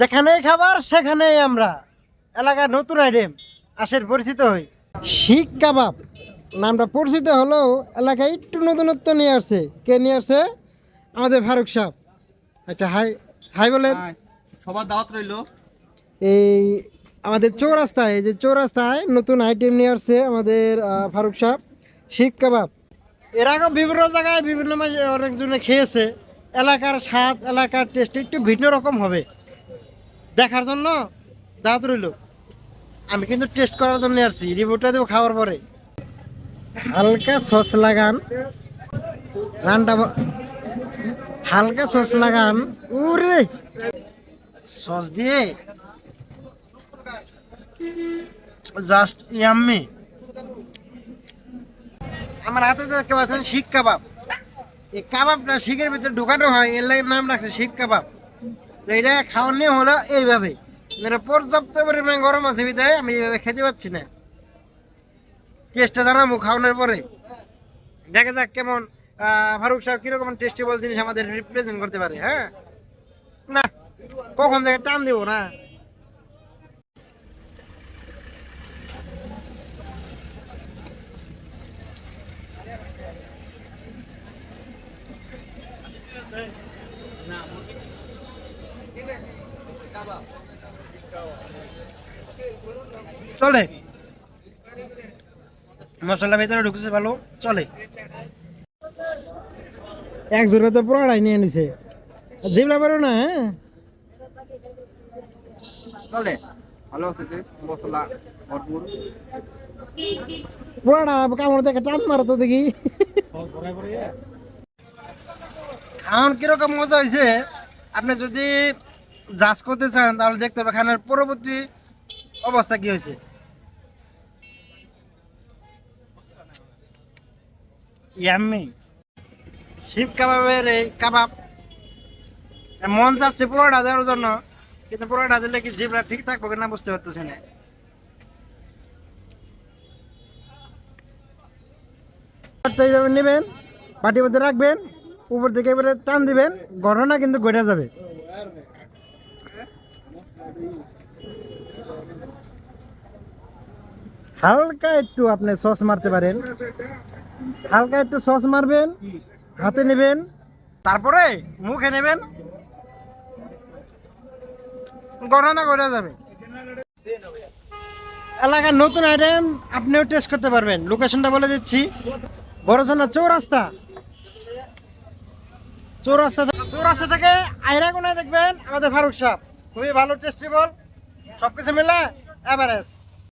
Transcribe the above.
যেখানেই খাবার সেখানেই আমরা। এলাকার নতুন আইটেম আসের পরিচিত হই। শিখ কাবাব নামটা পরিচিত হলেও এলাকায় একটু নতুনত্ব নিয়ে আসছে। কে নিয়ে আসছে? আমাদের ফারুক সাহ একটা হাই হাই বলেন। সবার দাওয়াত রইল। এই আমাদের চৌরাস্তায় এই যে চৌরাস্তায় নতুন আইটেম নিয়ে আসছে আমাদের ফারুক সাহ শিখ কাবাব। এর আগে বিভিন্ন জায়গায় বিভিন্ন মাঝে অনেকজনে খেয়েছে। এলাকার স্বাদ এলাকার টেস্ট একটু ভিন্ন রকম হবে। দেখার জন্য দাঁত রইল। আমি কিন্তু টেস্ট করার জন্য আসছি রিভিউটা দেবো খাওয়ার পরে। হালকা সস লাগান। রানটা ব- হালকা সস লাগান। উরে! সস দিয়ে জাস্ট ইয়াম্মি আমার হাতে দেখতে পাচ্ছেন শিখ কাবাব। এই কাবাবটা শিখের ভিতরে ঢুকানো হয়, এর নাম রাখছে শিখ কাবাব। তো এটা খাওয়ার নিয়ম হলো এইভাবে। পর্যাপ্ত পরিমাণে গরম আছে বিদায় আমি এইভাবে খেতে পাচ্ছি না। টেস্টটা জানাব খাওয়ানোর পরে। দেখা যাক কেমন ফারুক সাহেব কীরকম টেস্টেবল জিনিস আমাদের রিপ্রেজেন্ট করতে পারে হ্যাঁ? না, কখন থেকে টান দেবো না? চলে। মশলা ভেতরে ঢুকছে ভালো চলে। এক জোরে তো পুরোটাই নিয়ে নিছে। জিবলা পারো না হ্যাঁ? চলে। ভালো আছে মশলা ভরপুর। পুরোটা কামড় দেখে টান মারো তো দেখি। খাওয়ান কীরকম মজা হয়েছে আপনি যদি জাজ করতে চান তাহলে দেখতে হবে খানের পরবর্তী অবস্থা কি হয়েছে। ইয়াম্মি। শিব কাবাবের এই কাবাব মন চাচ্ছে পুরোটা দেওয়ার জন্য কিন্তু পুরোটা দিলে কি জিবরা ঠিক থাকবে কিনা বুঝতে পারতেছি না। এইভাবে নেবেন পাটির মধ্যে রাখবেন উপর থেকে এবারে টান দিবেন ঘটনা কিন্তু ঘটে যাবে। হালকা একটু আপনি সস মারতে পারেন। হালকা একটু সস মারবেন, হাতে নেবেন, তারপরে মুখে নেবেন। গণনা ঘটে যাবে। এলাকার নতুন আইটেম আপনিও টেস্ট করতে পারবেন। লোকেশনটা বলে দিচ্ছি। বড়সনা চৌরাস্তা। চৌরাস্তা চৌরাস্তা থেকে আইরা কোনায় দেখবেন আমাদের ফারুক সাহ খুবই ভালো টেস্টি বল কিছু মিলে এভারেস্ট